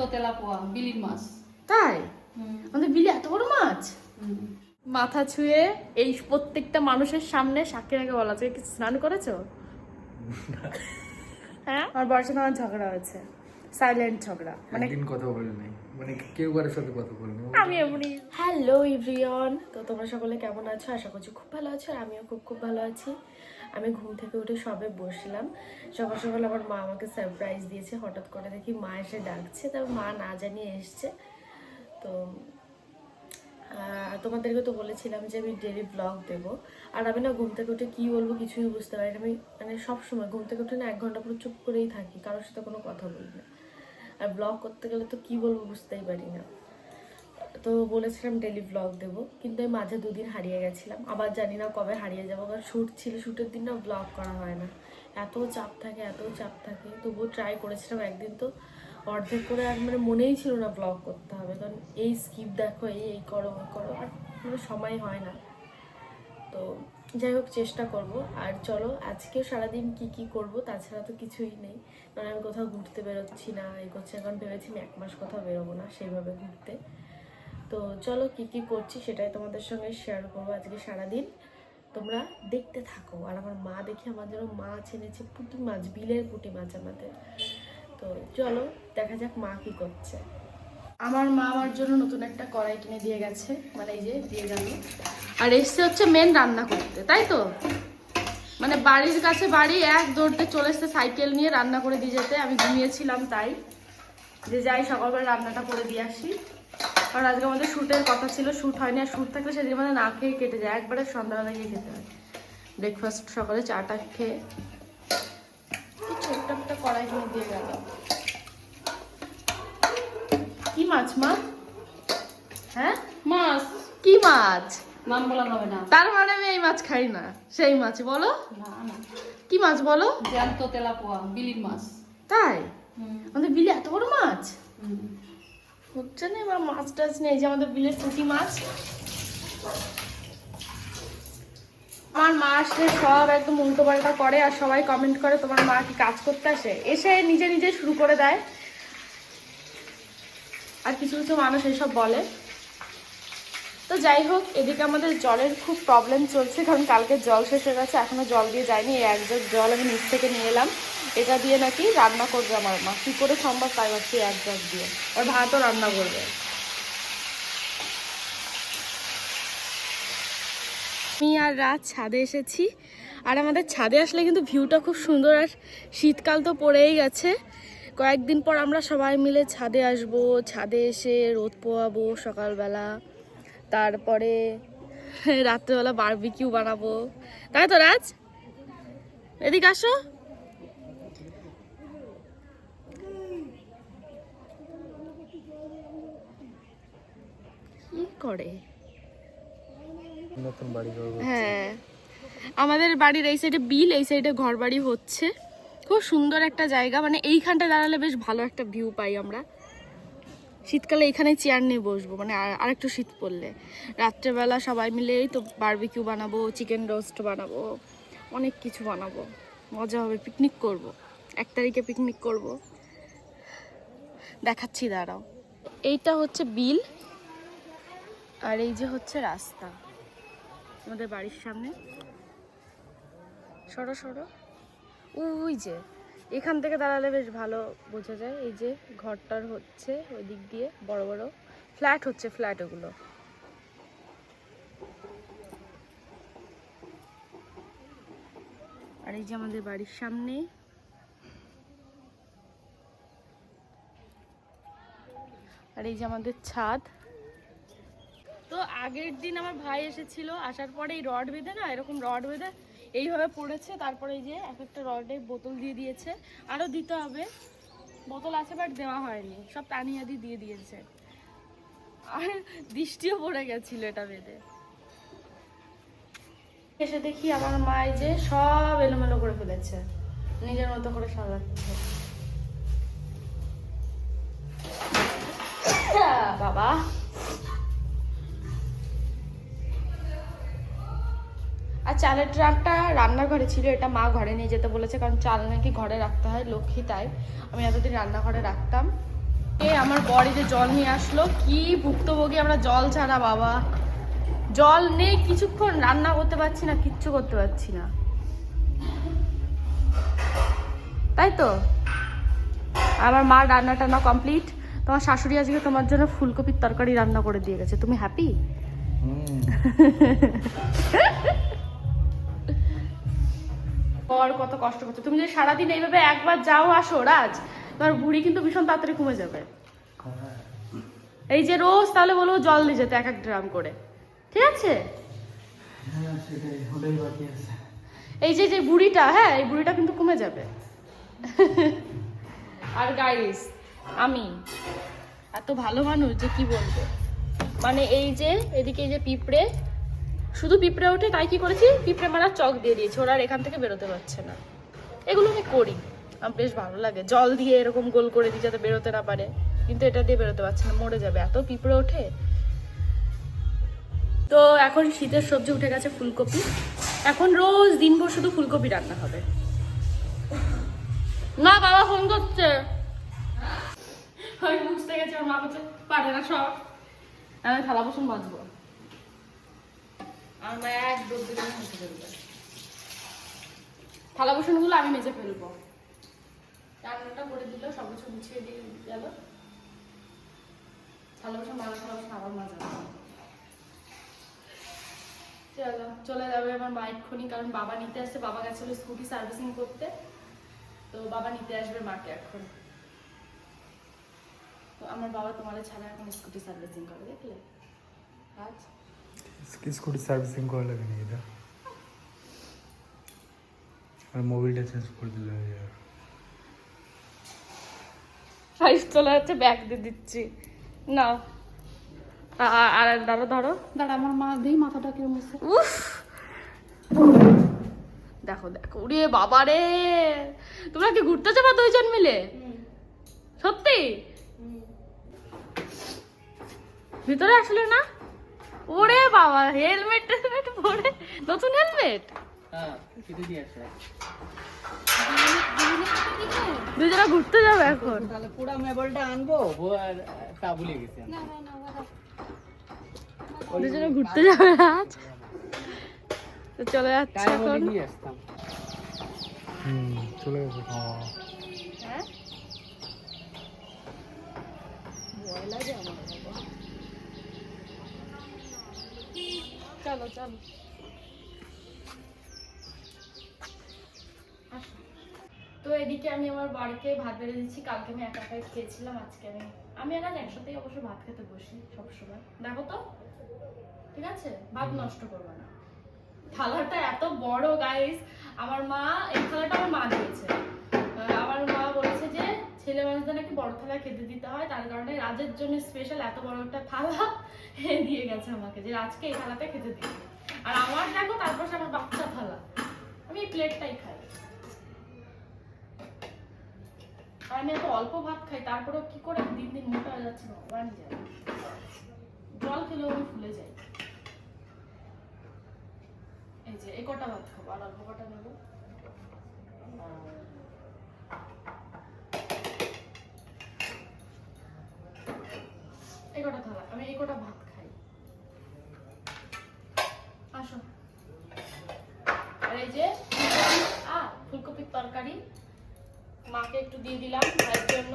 জ্যান্ত তেলাপোয়া বিলির মাছ। তাই? আমাদের বিলে এত বড় মাছ? মাথা ছুঁয়ে এই প্রত্যেকটা মানুষের সামনে সাক্ষীর আগে বলা তুমি কি স্নান করেছ? হ্যাঁ? আমার সাথে আমার ঝগড়া হয়েছে। সাইলেন্ট ঝগড়া। মানে একদিন কথা বলে নাই। মানে কেউ কারোর সাথে কথা বলে আমি এমনি। হ্যালো ইভরিয়ন তো তোমরা সকলে কেমন আছো? আশা করছি খুব ভালো আছো আর আমিও খুব খুব ভালো আছি। আমি ঘুম থেকে উঠে সবে বসলাম। সকাল সকাল আমার মা আমাকে সারপ্রাইজ দিয়েছে, হঠাৎ করে দেখি মা এসে ডাকছে তারপর মা না জানিয়ে এসছে। তো তোমাদেরকে তো বলেছিলাম যে আমি ডেলি ব্লগ দেব। আর আমি না ঘুম থেকে উঠে কি বলব কিছুই বুঝতে পারি আমি মানে সবসময় ঘুম থেকে উঠে না এক ঘণ্টা পুরো চুপ করেই থাকি, কারোর সাথে কোনো কথা বলি না। আর ব্লগ করতে গেলে তো কি বলব বুঝতেই পারি না। তো বলেছিলাম ডেলি ব্লগ দেব, কিন্তু আমি মাঝে দুদিন হারিয়ে গেছিলাম। আবার জানি না কবে হারিয়ে যাব, কারণ শ্যুট ছিল শ্যুটের দিন না ব্লগ করা হয় না। এত চাপ থাকে, এত চাপ থাকে। তবুও ট্রাই করেছিলাম একদিন তো অর্ধেক করে, আর মানে মনেই ছিল না ব্লগ করতে হবে। কারণ এই স্কিপ দেখো, এই এই করো ওই করো, আর মানে সময় হয় না। তো যাই হোক, চেষ্টা করব। আর চলো, আজকেও সারাদিন কি কি করব তাছাড়া তো কিছুই নেই। কারণ আমি কোথাও ঘুরতে বেরোচ্ছি না এই করছি এখন ভেবেছি আমি এক মাস কোথাও বেরোবো না সেইভাবে ঘুরতে। তো চলো কি কি করছি সেটাই তোমাদের সঙ্গে শেয়ার করব আজকে সারাদিন। তোমরা দেখতে থাকো। আর আমার মা দেখি আমার যেন মাছ এনেছে, পুঁটি মাছ, বিলের পুঁটি মাছ আমাদের। তো চলো, দেখা যাক মা কি করছে। আমার মা আমার জন্য নতুন একটা কড়াই কিনে দিয়ে গেছে মানে এই যে দিয়ে গেল। আর এসছে হচ্ছে মেন রান্না করতে, তাই তো? মানে বাড়ির কাছে বাড়ি এক দৌড়তে চলে এসছে সাইকেল নিয়ে রান্না করে দিয়ে যেতে। আমি ঘুমিয়েছিলাম তাই। যে যাই, সকালবেলা রান্নাটা করে দিয়ে আসি। আর আজকে আমাদের শ্যুটের কথা ছিল শ্যুট হয়নি আর শ্যুট থাকলে সেদিন আমাদের না খেয়ে কেটে যায় একবারে সন্ধ্যাবেলা গিয়ে খেতে হয়। ব্রেকফাস্ট সকালে চাটা খেয়ে ছোট্ট একটা কড়াই কিনে দিয়ে গেল। কি মাছ মা? হ্যাঁ? মাছ। কি মাছ? নাম বলা হবে না। তার মানে আমি এই মাছ খাই না সেই মাছ বলো। না না। কি মাছ বলো? জ্যান্ত তেলাপোয়া বিলির মাছ। তাই? আমাদের বিলে এত বড় মাছ। হচ্ছে না, এবার মাছ টাছ নেই যে আমাদের বিলের পুঁটি মাছ। আমার মা আসলে সব একদম উল্টো পাল্টা করে আর সবাই কমেন্ট করে, তোমার মা কি কাজ করতে আসে? এসে নিজে নিজে শুরু করে দেয়। আর কিছু কিছু মানুষ এসব বলে। তো যাই হোক, এদিকে আমাদের জলের খুব প্রবলেম চলছে, কারণ কালকে জল শেষ হয়ে গেছে, এখনও জল দিয়ে যায়নি এই এক জল আমি নিচ থেকে নিয়ে এলাম। এটা দিয়ে নাকি রান্না করবে আমার মা। কি করে সম্ভব তাই ভাবছি, এক জগ দিয়ে। আর ভাতও রান্না করবে। আমি আর রাত ছাদে এসেছি। আর আমাদের ছাদে আসলে কিন্তু ভিউটা খুব সুন্দর, আর শীতকাল তো পড়েই গেছে। কয়েকদিন পর আমরা সবাই মিলে ছাদে আসব, ছাদে এসে রোদ পোয়াবো সকালবেলা। তারপরে রাত্রেবেলা বারবিকিউ বানাবো। তাই তো রাজ? এদিকে আসো কি করে? নতুন বাড়ি হ্যাঁ। আমাদের বাড়ির এই সাইডে বিল এই সাইডে ঘর বাড়ি হচ্ছে। খুব সুন্দর একটা জায়গা মানে এইখানটা দাঁড়ালে বেশ ভালো একটা ভিউ পাই আমরা। শীতকালে এখানে চেয়ার নিয়ে বসবো মানে আর একটু শীত পড়লে। রাত্রেবেলা সবাই মিলে এই তো বারবিকিউ বানাবো চিকেন রোস্ট বানাবো অনেক কিছু বানাবো। মজা হবে পিকনিক করব। এক তারিখে পিকনিক করব। দেখাচ্ছি দাঁড়াও। এইটা হচ্ছে বিল। আর এই যে হচ্ছে রাস্তা। আমাদের বাড়ির সামনে। সরো সরো। ওই যে, এখান থেকে দাঁড়ালে বেশ ভালো বোঝা যায়। এই যে ঘরটার হচ্ছে ওই দিক দিয়ে, বড় বড়। ফ্ল্যাট হচ্ছে ফ্ল্যাট ওগুলো। আর এই যে আমাদের বাড়ির সামনে। আর এই যে আমাদের ছাদ। আগের দিন আমার ভাই এসেছিল, আসার পরে এই রড বেঁধে না, এরকম রড বেঁধে এইভাবে পড়েছে, তারপরে এই যে এক একটা রডে বোতল দিয়ে দিয়েছে আরও দিতে হবে। বোতল আছে বাট দেওয়া হয়নি, সব টানি আদি দিয়ে দিয়েছে। আর দৃষ্টিও পড়ে গেছিল এটা বেঁধে। এসে দেখি আমার মা যে সব এলোমেলো করে ফেলেছে, নিজের মতো করে সাজাচ্ছে। বাবা। চালের ট্রাকটা রান্নাঘরে ছিল এটা মা ঘরে নিয়ে যেতে বলেছে কারণ চাল নাকি ঘরে রাখতে হয় লক্ষ্মী তাই। আমি এতদিন রান্নাঘরে রাখতাম। এ আমার বড়ি যে জল নিয়ে আসলো কি ভুক্তভোগী আমরা জল ছাড়া বাবা। জল নেই কিছুক্ষণ রান্না করতে পারছি না কিচ্ছু করতে পারছি না। তাই তো? আমার মা রান্না টান্না কমপ্লিট তোমার শাশুড়ি আজকে তোমার জন্য ফুলকপির তরকারি রান্না করে দিয়ে গেছে। তুমি হ্যাপি পর কত কষ্ট করছ। তুমি যদি সারাদিন এইভাবে একবার যাও আসো রাজ তোমার বুড়ি কিন্তু ভীষণ তাড়াতাড়ি কমে যাবে। এই যে রোজ তাহলে বলব জল দিয়ে যেতে এক এক ড্রাম করে। ঠিক আছে? হ্যাঁ আছে। এই যে যে বুড়িটা হ্যাঁ এই বুড়িটা কিন্তু কমে যাবে। আর গাইস আমি এত ভালো মানুষ যে কি বলব? মানে এই যে এদিকে এই যে পিঁপড়ে শুধু পিঁপড়ে ওঠে, তাই কি করেছি? পিঁপড়ে মারা চক দিয়ে দিয়েছি, ওরা আর এখান থেকে বেরোতে পারছে না। এগুলো আমি করি। আমার বেশ ভালো লাগে। জল দিয়ে এরকম গোল করে দিই যাতে বেরোতে না পারে। কিন্তু এটা দিয়ে বেরোতে পারছে না, মরে যাবে। এত পিঁপড়ে ওঠে। তো এখন শীতের সবজি উঠে গেছে ফুলকপি। এখন রোজ দিনভর শুধু ফুলকপি রান্না হবে। না, বাবা ফোন করছে। বুঝতে গেছি আমার মা বলছে পারে না সব। আমি থালা বাসন মাজবো। আমার মা এক দৌড় দিলে মুছে ফেলবে থালা বাসনগুলো আমি মেজে ফেলব। রান্নাটা করে দিল, সব কিছু গুছিয়ে দিয়ে গেল। থালা বাসন মাজা থালা বাসন আবার মাজাবো চলো, চলে যাবে আমার মা এক্ষুনি, কারণ বাবা নিতে আসছে, বাবা গেছিল স্কুটি সার্ভিসিং করতে। তো বাবা নিতে আসবে মাকে এখন। তো আমার বাবা তোমাদের ছাড়া এখন স্কুটি সার্ভিসিং করে, দেখলে? আজ। স্কুটি সার্ভিসিং করা লাগে নাকি এটা? আর মোবিলটা চেঞ্জ করে দিলে হয়ে যাবে সাইজ চলে যাচ্ছে ব্যাগ দিয়ে দিচ্ছি। না। আর ধরো ধরো দাঁড়া আমার মা দেই মাথাটা কিরম হচ্ছে? উফ! দেখো দেখো। উড়ে বাবা রে! তোমরা কি ঘুরতে যাবা দুইজন মিলে? সত্যি? ভিতরে আসলে না? ওরে বাবা হেলমেট টেলমেট পরে। নতুন হেলমেট হ্যাঁ দুজনে ঘুরতে যাবে এখন। তাহলে পুরো মেবলটা আনব ও আর তা ভুলে গেছি আমি। দুজনে ঘুরতে যাবে আজ। তো চলে যাচ্ছে এখন। আসতাম। হুম চলে গেছে। হ্যাঁ। ভয় লাগে আমার বাবা। চলো চলো। তো এদিকে আমি আমার বাড়িতে ভাত বেড়ে দিচ্ছি, কালকে আমি একা একাই খেয়েছিলাম, আজকে আমি আমি আর একসাথেই অবশ্য ভাত খেতে বসি সবসময়। দেখো তো, ঠিক আছে? ভাত নষ্ট করবে না। থালাটা এত বড় গাইস আমার মা এই থালাটা আমার মা দিয়েছে। ছেলে মানুষদের নাকি বড় থালা খেতে দিতে হয়, তার কারণে রাজের জন্য স্পেশাল এত বড় একটা থালা দিয়ে গেছে আমাকে, যে রাজকে এই থালাতে খেতে দিই আর আমার দেখো, তারপর সে আমার বাচ্চা থালা। আমি এই প্লেটটাই খাই। আর আমি এত অল্প ভাত খাই, তারপরেও কি করে দিন দিন মোটা হয়ে যাচ্ছে, ভগবান জানে। জল খেলেও আমি ফুলে যাই। এই যে, এই কটা ভাত খাব? আর অল্প কটা নেব? এই থালা আমি ভাত খাই। আসো। আর এই যে আ ফুলকপির তরকারি, মাকে একটু দিয়ে দিলাম ভাইয়ের জন্য।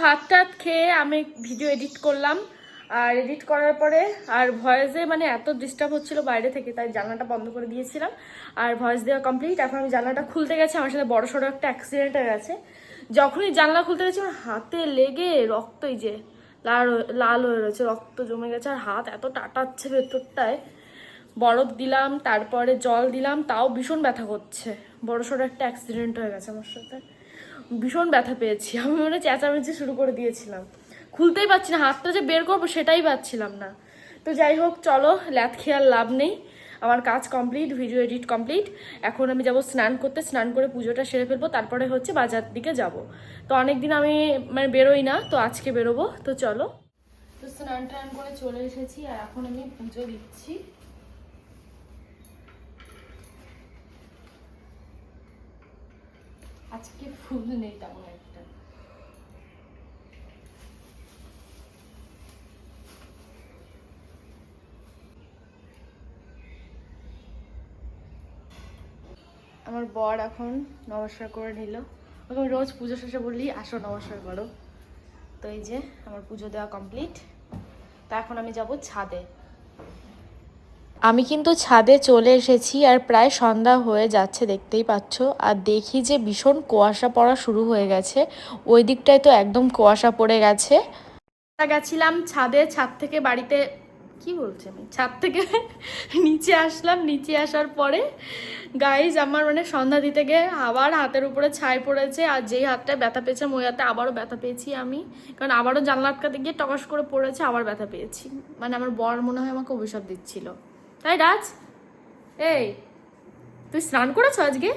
ভাত টাত খেয়ে আমি ভিডিও এডিট করলাম। আর এডিট করার পরে আর ভয়েসে মানে এত ডিস্টার্ব হচ্ছিল বাইরে থেকে, তাই জানলাটা বন্ধ করে দিয়েছিলাম। আর ভয়েস দেওয়া কমপ্লিট এখন আমি জানলাটা খুলতে গেছি, আমার সাথে বড় সড়ো একটা অ্যাক্সিডেন্ট হয়ে গেছে। যখনই জানলা খুলতে গেছি আমার হাতে লেগে রক্তই যে লাল লাল হয়ে রয়েছে, রক্ত জমে গেছে, আর হাত এত টাটাচ্ছে ভেতরটায়। বরফ দিলাম, তারপরে জল দিলাম, তাও ভীষণ ব্যথা করছে। বড় সড়ো একটা অ্যাক্সিডেন্ট হয়ে গেছে আমার সাথে। ভীষণ ব্যথা পেয়েছি। আমি মনে চেঁচামেচি শুরু করে দিয়েছিলাম। খুলতেই পারছি না, হাতটা যে বের করব সেটাই পাচ্ছিলাম না। তো যাই হোক, চলো, ল্যাথ খেয়াল লাভ নেই। আমার কাজ কমপ্লিট ভিডিও এডিট কমপ্লিট এখন আমি যাব স্নান করতে, স্নান করে পুজোটা সেরে ফেলব, তারপরে হচ্ছে বাজার দিকে যাব। তো অনেক দিন আমি মানে বেরোই না, তো আজকে বেরোবো। তো চলো। তো স্নান টান করে চলে এসেছি, আর এখন আমি পুজো দিচ্ছি। আজকে ফুল নেই তেমন একটা। আমার বর এখন নমস্কার করে নিল। ওকে আমি রোজ পুজো শেষে বললি আসো নমস্কার করো। তো এই যে আমার পুজো দেওয়া কমপ্লিট তা এখন আমি যাব ছাদে। আমি কিন্তু ছাদে চলে এসেছি আর প্রায় সন্ধ্যা হয়ে যাচ্ছে দেখতেই পাচ্ছ। আর দেখি যে ভীষণ কুয়াশা পড়া শুরু হয়ে গেছে। ওই দিকটায় তো একদম কুয়াশা পড়ে গেছে। গেছিলাম ছাদে ছাদ থেকে বাড়িতে কি বলছি আমি? ছাদ থেকে নিচে আসলাম নিচে আসার পরে গাইজ আমার মানে সন্ধ্যা দিতে গিয়ে আবার হাতের উপরে ছাই পড়েছে আর যেই হাতটায় ব্যথা পেয়েছে ওই হাতে আবারও ব্যথা পেয়েছি আমি। কারণ আবারও জানলা আটকাতে গিয়ে টকাস করে পড়েছে আবার ব্যথা পেয়েছি। মানে আমার বর মনে হয় আমাকে অভিশাপ দিচ্ছিল। তাই রাজ? এই তুই স্নান করেছ আজকে?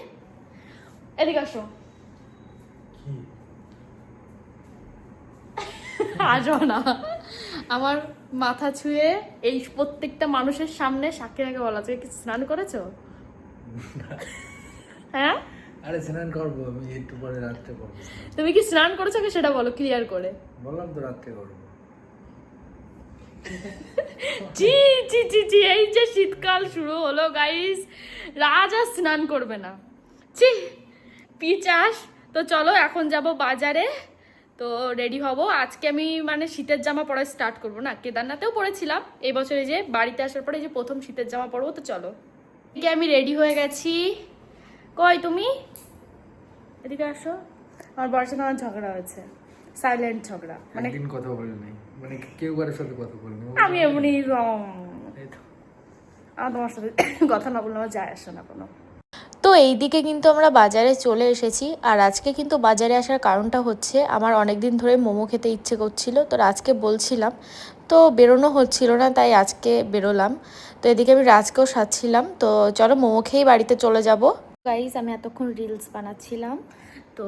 এদিকে আসো। আসো না। আমার মাথা ছুঁয়ে এই প্রত্যেকটা মানুষের সামনে সাক্ষীর আগে বলা যায় কি স্নান করেছ? হ্যাঁ? আরে স্নান করব আমি একটু পরে রাত্রে করব। তুমি কি স্নান করেছ কি সেটা বলো ক্লিয়ার করে। বললাম তো রাত্রে করব। জি জি জি জি এই যে শীতকাল শুরু হলো গাইস রাজ আর স্নান করবে না। ছি পিচাস তো চলো এখন যাব বাজারে। তো রেডি হব। আজকে আমি মানে শীতের জামা পরা স্টার্ট করব না? কেদারনাথেও পরেছিলাম এই বছর এই যে বাড়িতে আসার পরে এই যে প্রথম শীতের জামা পরবো তো চলো। এদিকে আমি রেডি হয়ে গেছি। কই তুমি? এদিকে আসো। আমার বড় সাথে আমার ঝগড়া হয়েছে। সাইলেন্ট ঝগড়া। মানে কথা বলে নাই। মানে কেউ কারোর সাথে কথা বলে আমি এমনি রং। আমার তোমার সাথে কথা না বললে আমার যায় আসে না কোনো। এই দিকে কিন্তু আমরা বাজারে চলে এসেছি। আর আজকে কিন্তু বাজারে আসার কারণটা হচ্ছে, আমার অনেক দিন ধরে মোমো খেতে ইচ্ছে করছিল, তো আজকে বলছিলাম, তো বেরোনো হচ্ছিল না, তাই আজকে বেরোলাম। তো এদিকে আমি রাজকেও সাজছিলাম, তো চলো মোমো খেয়েই বাড়িতে চলে যাব। গাইজ আমি এতক্ষণ রিলস বানাচ্ছিলাম, তো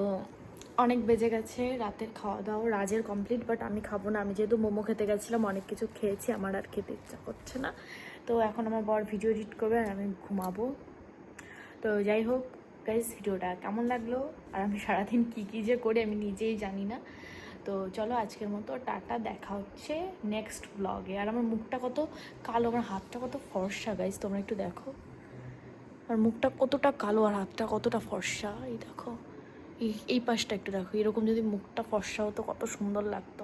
অনেক বেজে গেছে রাতের খাওয়া দাওয়া রাজের কমপ্লিট বাট আমি খাব না। আমি যেহেতু মোমো খেতে গেছিলাম, অনেক কিছু খেয়েছি, আমার আর খেতে ইচ্ছা করছে না। তো এখন আমার বর ভিডিও এডিট করবে আর আমি ঘুমাবো। তো যাই হোক গাইজ ভিডিওটা কেমন লাগল? আর আমি সারাদিন কী কী যে করি আমি নিজেই জানি না। তো চলো আজকের মতো টাটা, দেখা হচ্ছে নেক্সট ব্লগে আর আমার মুখটা কত কালো, আমার হাতটা কত ফর্সা গাইজ তোমরা একটু দেখো। আর মুখটা কতটা কালো আর হাতটা কতটা ফর্সা, এই দেখো। এই এই পাশটা একটু দেখো। এরকম যদি মুখটা ফর্সা হতো, কত সুন্দর লাগতো।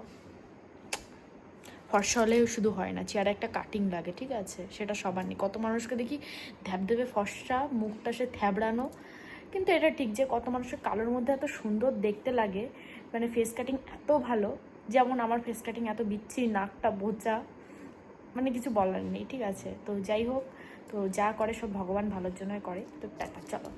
ফর্সা হলে শুধু হয় না, চেয়ারে একটা কাটিং লাগে, ঠিক আছে? সেটা সবার নেই। কত মানুষকে দেখি ধ্যাবধেবে ফর্সা, মুখটা সে থ্যাবড়ানো। কিন্তু এটা ঠিক যে কত মানুষের কালোর মধ্যে এত সুন্দর দেখতে লাগে। মানে ফেস কাটিং এত ভালো, যেমন আমার ফেস কাটিং এত বিচ্ছিরি, নাকটা বোচা মানে কিছু বলার নেই, ঠিক আছে? তো যাই হোক, তো যা করে সব ভগবান ভালোর জন্যই করে। তো টাটা, চলো।